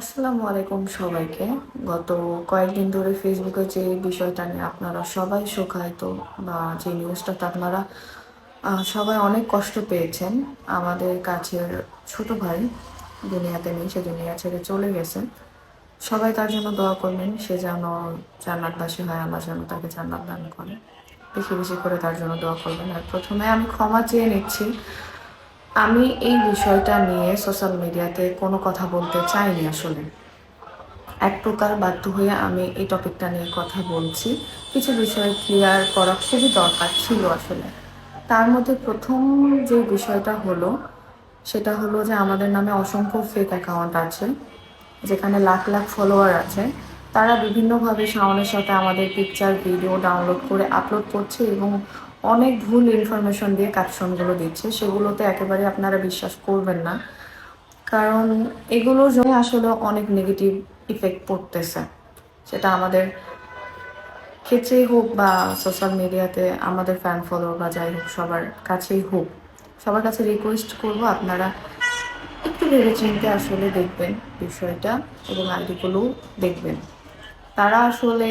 আসসালামু আলাইকুম সবাইকে। গত কয়েকদিন ধরে ফেসবুকে যে বিষয়টা নিয়ে আপনারা সবাই শোকায়িত বা যে নিউজটাতে আপনারা সবাই অনেক কষ্ট পেয়েছেন। আমাদের কাছের ছোট ভাই, দুনিয়াতে নেই, সে দুনিয়া ছেড়ে চলে গেছেন সবাই তার জন্য দোয়া করবেন, সে যেন জান্নাতবাসী হয়, আল্লাহ যেন তাকে জান্নাত দান করে। বেশি বেশি করে তার জন্য দোয়া করবেন। আর প্রথমে আমি ক্ষমা চেয়ে নিচ্ছি আমি এই বিষয়টা নিয়ে সোশ্যাল মিডিয়াতে কোনো কথা বলতে চাইনি আসলে। এক প্রকার বাধ্য হয়ে আমি এই টপিকটা নিয়ে কথা বলছি। কিছু বিষয় ক্লিয়ার করা খুবই দরকার ছিল আসলে। তার মধ্যে প্রথম যে বিষয়টা হলো, সেটা হলো যে আমাদের নামে অসংখ্য ফেক অ্যাকাউন্ট আছে, যেখানে লাখ লাখ ফলোয়ার আছে। তারা বিভিন্নভাবে শাওনের সাথে আমাদের পিকচার ভিডিও ডাউনলোড করে আপলোড করছে এবং অনেক ভুল ইনফরমেশন দিয়ে ক্যাপশনগুলো দিচ্ছে, সেগুলোতে একেবারে আপনারা বিশ্বাস করবেন না। কারণ এগুলোর জন্য আসলে অনেক নেগেটিভ ইফেক্ট পড়তেছে। সেটা আমাদের ক্ষেত্রেই হোক বা সোশ্যাল মিডিয়াতে আমাদের ফ্যান ফলোয়ার বা যাই হোক, সবার কাছেই হোক। সবার কাছে রিকোয়েস্ট করব, আপনারা একটু ভেবে চিন্তে আসলে দেখবেন বিষয়টা এবং আইডিগুলো দেখবেন। তারা আসলে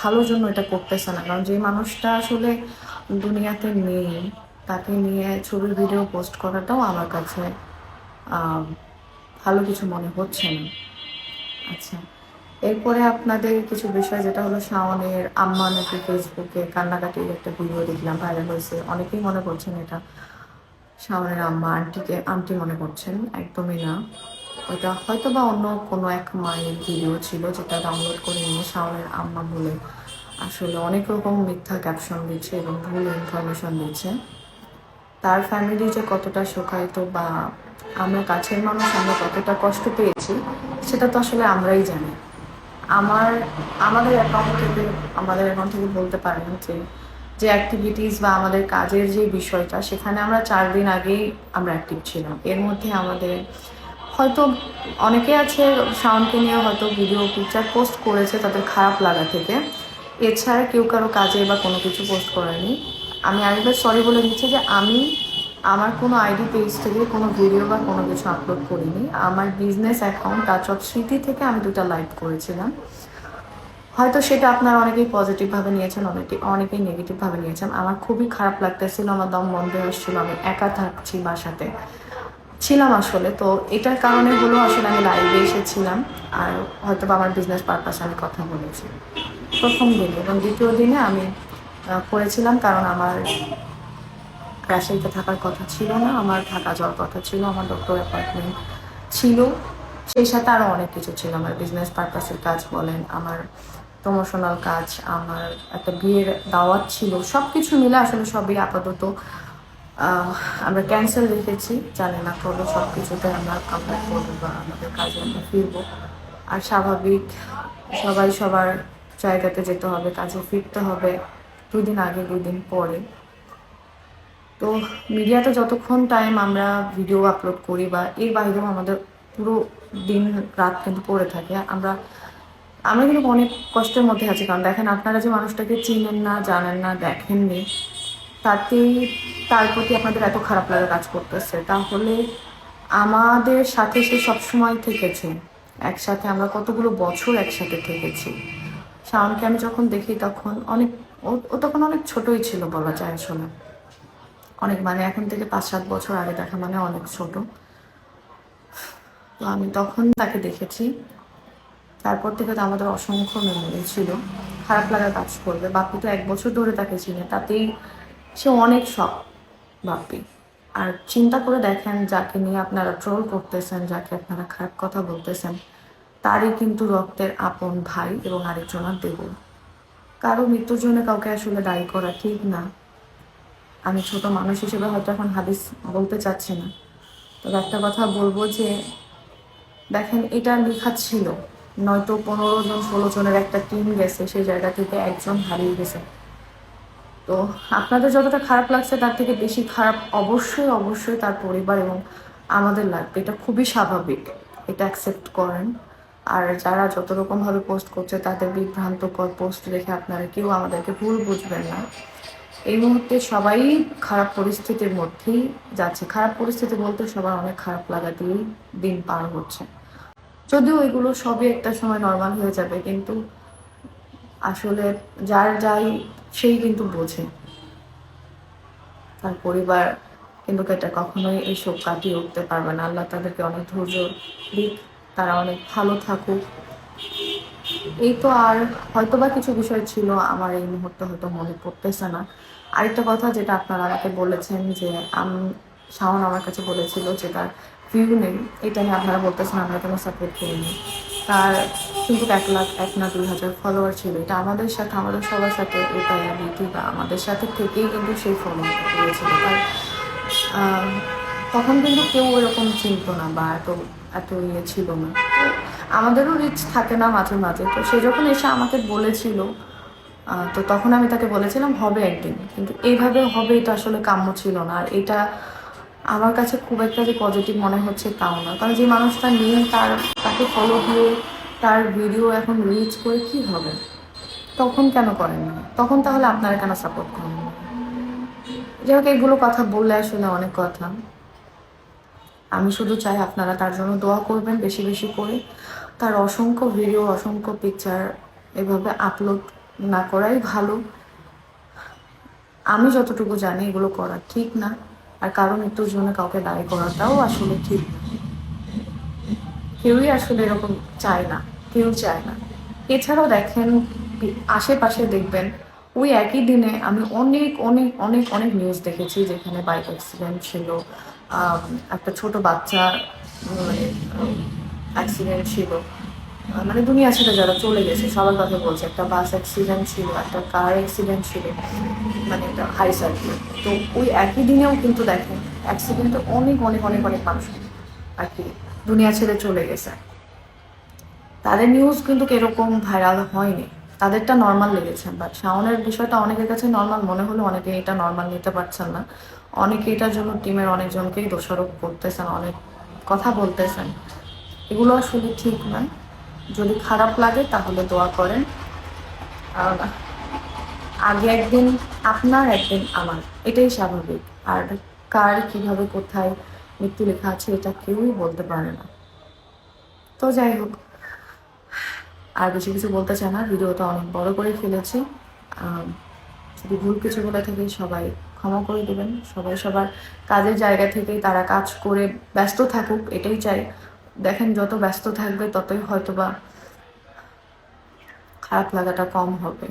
ভালোর জন্য এটা করতেছে না, কারণ যে মানুষটা আসলে দুনিয়াতে নেই। তাকে নিয়ে ছবির ভিডিও পোস্ট করাটাও আমার কাছে ভালো কিছু মনে হচ্ছে না। আচ্ছা এরপরে আপনাদের কিছু বিষয়, যেটা হলো শাওনের আম্মা নাকি ফেসবুকে কান্নাকাটির একটা ভিডিও দেখলাম ভাইরাল হয়েছে। অনেকেই মনে করছেন এটা। শাওনের আম্মা আন্টিকে, আন্টি মনে করছেন, একদমই না। ওটা হয়তো বা অন্য কোনো এক মায়ের ভিডিও ছিল, যেটা ডাউনলোড করে নিয়ে শাওনের আম্মা বলে আসলে অনেক রকম মিথ্যা ক্যাপশন দিচ্ছে এবং ভুল ইনফরমেশন দিচ্ছে। তার ফ্যামিলি যে কতটা শোকায়িত বা আমরা কাছের মানুষ, আমরা কতটা কষ্ট পেয়েছি, সেটা তো আসলে আমরাই জানি। আমার, আমাদের অ্যাকাউন্ট থেকে, আমাদের অ্যাকাউন্ট থেকে বলতে পারেন যে যে অ্যাক্টিভিটিস বা আমাদের কাজের যে বিষয়টা, সেখানে আমরা চার দিন আগেই আমরা অ্যাক্টিভ ছিলাম। এর মধ্যে আমাদের হয়তো অনেকে আছে সাউন্ডকে নিয়ে হয়তো ভিডিও পিকচার পোস্ট করেছে তাদের খারাপ লাগা থেকে। এছাড়া কেউ কারও কাজে বা কোনো কিছু পোস্ট করেনি। আমি আরেকবার সরি বলে দিচ্ছি যে আমি আমার কোনো আইডি পেজ থেকে কোনো ভিডিও বা কোনো কিছু আপলোড করিনি। আমার বিজনেস অ্যাকাউন্ট টাচ অফ স্মৃতি থেকে আমি দুটো লাইভ করেছিলাম। হয়তো সেটা আপনারা অনেকেই পজিটিভভাবে নিয়েছেন, অনেকে অনেকেই নেগেটিভভাবে নিয়েছেন। আমার খুবই খারাপ লাগতেছিল, আমার দম বন্ধ হচ্ছিল আমি একা থাকছি বাসাতে। ছিলাম আসলে, তো এটার কারণে হলো আসলে আমি লাইভে এসেছিলাম। আর হয়তো আমার বিজনেস পারপাসে আমি কথা বলেছি। প্রথম দিনে এবং দ্বিতীয় দিনে আমি করেছিলাম কারণ আমার রাজশাহীতে থাকার কথা ছিল না, আমার ঢাকা যাওয়ার কথা ছিল, আমার ডক্টর অ্যাপয়েন্টমেন্ট ছিল। সেই সাথে আরও অনেক কিছু ছিল, আমার বিজনেস পারপাসের কাজ বলেন, আমার প্রমোশনাল কাজ, আমার একটা বিয়ের দাওয়াত ছিল সব কিছু মিলে আসলে সবই আপাতত আমরা ক্যান্সেল রেখেছি। জানি না করব সব কিছুতে আমরা কামব্যাক করব বা আমাদের কাজে আমরা ফিরবো। আর স্বাভাবিক সবাই সবার জায়গাতে যেতে হবে, কাজে ফিরতে হবে দুই দিন আগে, দুই দিন পরে। তো মিডিয়াতে যতক্ষণ টাইম আমরা ভিডিও আপলোড করি বা এর বাইরেও আমাদের পুরো দিন, রাত কিন্তু পড়ে থাকে। আমরা আমরা কিন্তু অনেক কষ্টের মধ্যে আছি, কারণ দেখেন আপনারা যে মানুষটাকে চিনেন না, জানেন না, দেখেননি, তাতেই তার প্রতি আপনাদের এত খারাপ লাগা কাজ করতেছে। তাহলে আমাদের সাথে সে সবসময় থেকেছে। একসাথে আমরা কতগুলো বছর একসাথে থেকেছি? শাওনকে আমি যখন দেখি তখন অনেক, ও- তখন অনেক ছোটই ছিল বলা যায় আসলে। অনেক মানে এখন থেকে পাঁচ, সাত বছর আগে দেখা মানে অনেক ছোট। তো আমি তখন তাকে দেখেছি। তারপর থেকে তো আমাদের অসংখ্য মেমোরি ছিল। খারাপ লাগা কাজ করবে। বাপি তো এক বছর ধরে তাকে চিনে। তাতেই সে অনেক শখ বাপি আর চিন্তা করে দেখেন যাকে নিয়ে আপনারা ট্রোল করতেছেন, যাকে আপনারা খারাপ কথা বলতেছেন। তারই কিন্তু রক্তের আপন ভাই এবং আরেকজনের দেব। কারও মৃত্যুর জন্য কাউকে আসলে দায়ী করা ঠিক না। আমি ছোট মানুষ হিসেবে হয়তো এখন হাদিস বলতে চাচ্ছি না। তবে একটা কথা বলব যে, দেখেন, এটা লেখা ছিল। নয়তো পনেরো জন, ষোলো জনের একটা টিম গেছে, সেই জায়গা থেকে একজন হারিয়ে গেছে। তো আপনাদের যতটা খারাপ লাগছে, তার থেকে বেশি খারাপ অবশ্যই অবশ্যই তার পরিবার এবং আমাদের লাগবে। এটা খুবই স্বাভাবিক। এটা অ্যাকসেপ্ট করেন। আর যারা যত রকম ভাবে পোস্ট করছে, তাদের বিভ্রান্তকর পোস্ট দেখে আপনারা কেউ আমাদেরকে ভুল বুঝবেন না। এই মুহূর্তে সবাই খারাপ পরিস্থিতির মধ্যেই যাচ্ছে। খারাপ পরিস্থিতি বলতে সবার অনেক খারাপ লাগা দিয়েই দিন পার হচ্ছে। যদিও এগুলো সবই একটা সময় নর্মাল হয়ে যাবে, কিন্তু আসলে যার যাই, সেই কিন্তু বোঝে। তার পরিবার কিন্তু এটা কখনোই এই শোক কাটিয়ে উঠতে পারবে না। আল্লাহ তাদেরকে অনেক ধৈর্য দিক। তারা অনেক ভালো থাকুক। এই তো আর হয়তো বা কিছু বিষয় ছিল, আমার এই মুহূর্তে হয়তো মনে পড়তেছে না। আরেকটা কথা যেটা আপনারা আমাকে বলেছেন যে, আমি, শাওন আমার কাছে বলেছিল যে, তার ভিউ নেই। এটা নিয়ে আপনারা বলতেছেন, আমরা কেন সাপোর্ট করিনি? তার কিন্তু এক লাখ, এক না দুই হাজার ফলোয়ার ছিল। এটা আমাদের সাথে, আমাদের সবার সাথে এটা বা আমাদের সাথে থেকেই কিন্তু সেই ফলো করেছিল তার তখন কিন্তু কেউ এরকম চিনতো না বা এত এত ইয়ে ছিল না। তো আমাদেরও রিচ থাকে না মাঝে মাঝে। তো সে যখন এসে আমাকে বলেছিল তো তখন আমি তাকে বলেছিলাম, হবে একদিন। কিন্তু এইভাবে হবে এটা আসলে কাম্য ছিল না। আর এটা আমার কাছে খুব একটা যে পজিটিভ মনে হচ্ছে তাও না। কারণ যে মানুষটা নিয়ে তার, তাকে ফলো দিয়ে তার ভিডিও এখন রিচ করে কি হবে? তখন কেন করেন না তখন তাহলে আপনারা কেন সাপোর্ট করেন যাই হোক এগুলো কথা বললে আসলে অনেক কথা। আমি শুধু চাই আপনারা তার জন্য দোয়া করবেন বেশি বেশি করে। তার অসংখ্য ভিডিও অসংখ্য পিকচার এভাবে আপলোড না করাই ভালো। আমি যতটুকু জানি এগুলো করা ঠিক না। আর কারণ মৃত্যুর জন্য কাউকে দায়ী করাটাও আসলে ঠিক। কেউই আসলে এরকম চায় না, কেউ চায় না। এছাড়াও দেখেন, আশেপাশে দেখবেন, ওই একই দিনে আমি অনেক অনেক অনেক অনেক নিউজ দেখেছি যেখানে বাইক অ্যাক্সিডেন্ট ছিল একটা ছোট বাচ্চা অ্যাক্সিডেন্ট ছিল। মানে দুনিয়া ছেড়ে যারা চলে গেছে, সবার কথা বলছে, একটা বাস অ্যাক্সিডেন্ট ছিল, একটা কার অ্যাক্সিডেন্ট ছিল মানে একটা হাই সার্কিট তো ওই একই দিনেও কিন্তু দেখেন অ্যাক্সিডেন্টে অনেক অনেক অনেক অনেক মানুষ আর কি দুনিয়া ছেড়ে চলে গেছে। তাদের নিউজ কিন্তু এরকম ভাইরাল হয়নি। তাদেরটা নর্মাল লেগেছে বাট শাওনের বিষয়টা অনেকের কাছে নর্মাল মনে হলো অনেকে এটা নর্মাল নিতে পারছেন না। অনেকে এটার জন্য টিমের অনেকজনকেই দোষারোপ করতেছেন, অনেক কথা বলতেছেন। এগুলো আসলে ঠিক নয়। যদি খারাপ লাগে তাহলে দোয়া করেন। আগে একদিন আপনার, একদিন আমার। এটাই স্বাভাবিক। আর কার কীভাবে কোথায় মৃত্যু লেখা আছে এটা কেউই বলতে পারে না। তো যাই হোক, আর বেশি কিছু বলতে চাই না। ভিডিওটা অনেক বড় করে ফেলেছি। যদি ভুল কিছু বলে থাকি সবাই ক্ষমা করে দেবেন। সবাই সবার কাজের জায়গা থেকেই তারা কাজ করে ব্যস্ত থাকুক, এটাই চাই। দেখেন, যত ব্যস্ত থাকবে, ততই হয়তোবা খারাপ লাগাটা কম হবে।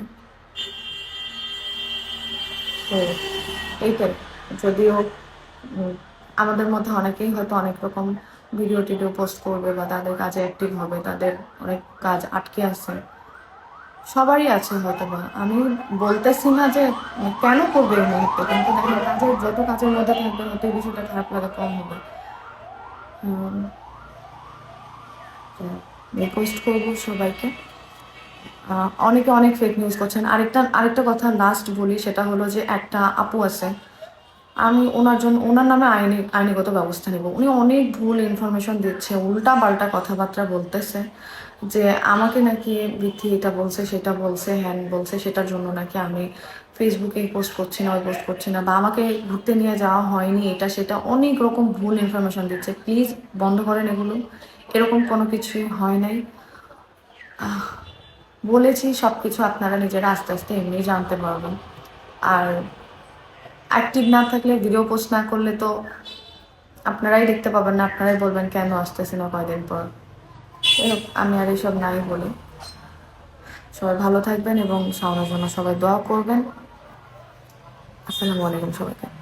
তো এইটাই যদিও আমাদের মধ্যে অনেকেই হয়তো অনেক রকম ভিডিও টিডিও পোস্ট করবে বা তাদের কাজে অ্যাক্টিভ হবে, তাদের অনেক কাজ আটকে আছে। সবারই আছে হয়তো বা আমি বলতেছি না যে কেন করবে এই মুহূর্তে? কিন্তু কাজের যত কাজের মধ্যে থাকবে, হয়তো বিষয়টা খারাপ লাগা কম হবে। রিকোয়েস্ট করব সবাইকে। অনেকে অনেক ফেক নিউজ করছেন। আরেকটা আরেকটা কথা লাস্ট বলি, সেটা হলো যে একটা আপু আছে। আমি ওনার জন্য, ওনার নামে আইনি, আইনিগত ব্যবস্থা নেব। উনি অনেক ভুল ইনফরমেশন দিচ্ছে উল্টা পাল্টা কথাবার্তা বলতেছে। যে আমাকে নাকি বৃদ্ধি এটা বলছে, সেটা বলছে, হ্যান বলছে, সেটার জন্য নাকি আমি ফেসবুকে পোস্ট করছি না, ওই পোস্ট করছি না, বা আমাকে ঘুরতে নিয়ে যাওয়া হয়নি, এটা, সেটা অনেক রকম ভুল ইনফরমেশন দিচ্ছে। প্লিজ বন্ধ করেন এগুলো। এরকম কোনো কিছুই হয় নাই। বলেছি সব কিছু আপনারা নিজেরা আস্তে আস্তে এমনি জানতে পারবেন। আর অ্যাক্টিভ না থাকলে ভিডিও পোস্ট না করলে তো আপনারাই দেখতে পাবেন না, আপনারাই বলবেন কেন আসতেছে না কয়দিন পর। আমি আর এইসব নাই বলি। সবাই ভালো থাকবেন এবং সামনের জন্য সবাই দোয়া করবেন। আসসালামু আলাইকুম সবাইকে।